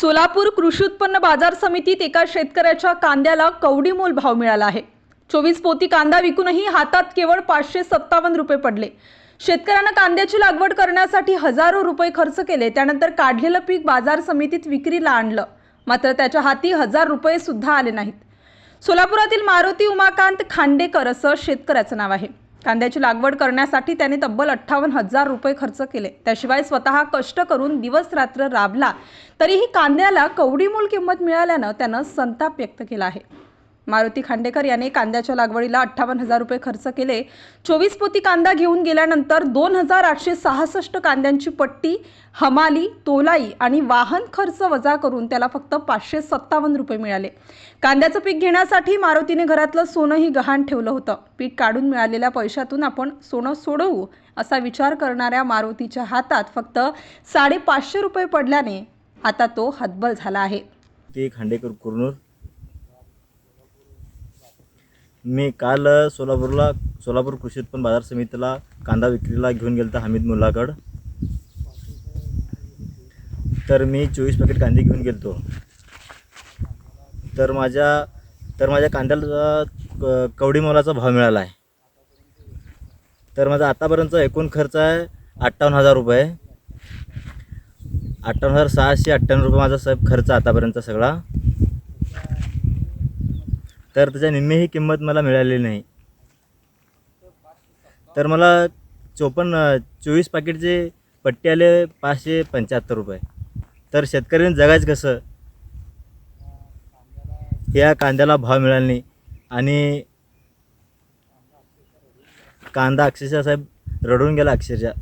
सोलापूर कृषी उत्पन्न बाजार समितीत एका शेतकऱ्याच्या कांद्याला कवडीमोल भाव मिळाला आहे. चोवीस पोती कांदा विकूनही हातात केवळ पाचशे सत्तावन्न रुपये पडले. शेतकऱ्यानं कांद्याची लागवड करण्यासाठी हजारो रुपये खर्च केले त्यानंतर काढलेलं पीक बाजार समितीत विक्रीला आणलं. मात्र त्याच्या हाती हजार रुपये सुद्धा आले नाहीत. सोलापुरातील मारुती उमाकांत खांडेकर असं शेतकऱ्याचं नाव आहे. कांद्याची लागवड करण्यासाठी त्याने तब्बल अठ्ठावन्न हजार रुपये खर्च केले. त्याशिवाय स्वतः कष्ट करून दिवस रात्र राबला. तरीही कांद्याला कवडीमोल किंमत मिळाल्यानं त्यानं संताप व्यक्त केला आहे. मारुती खांडेकर याने कांद्याच्या लागवडीला अठ्ठावन्न हजार रुपये खर्च केले. चोवीस पोती कांदा घेऊन गेल्यानंतर दोन हजार आठशे सहासष्ट कांद्यांची पट्टी हमाली तोलाई आणि वाहन खर्च वजा करून त्याला फक्त पाचशे सत्तावन्न रुपये मिळाले. कांद्याचं पीक घेण्यासाठी मारुतीने घरातलं सोनंही गहाण ठेवलं होतं. पीक काढून मिळालेल्या पैशातून आपण सोनं सोडवू असा विचार करणाऱ्या मारुतीच्या हातात फक्त साडेपाचशे रुपये पडल्याने आता तो हतबल झाला आहे. ते खांडेकर कुरनूर मी काल सोलापूरला सोलापूर कृषी उत्पन्न बाजार समितीला कांदा विक्रीला घेऊन गेलो होतो हमीद मुलाकड तर मी चोवीस पॅकेट कांदे घेऊन गेलो तर माझ्या तर माझ्या कांद्याला क- कवडी मोलाचा भाव मिळाला आहे तर माझा आतापर्यंतचा एकूण खर्च आहे अठ्ठावन्न हजार रुपये. अठ्ठावन्न हजार सहाशे अठ्ठ्याण्णव रुपये माझा साहेब खर्च आतापर्यंतचा सगळा. तर त्याच्या निम्मे ही किंमत मला मिळालेली नाही. तर मला चोपन्न चोवीस पाकिटचे पट्टे आले पाचशे पंच्याहत्तर रुपये. तर शेतकऱ्यांनी जगायचं कसं? या कांद्याला भाव मिळाला नाही. आणि कांदा अक्षरशः साहेब रडून गेला अक्षरशः.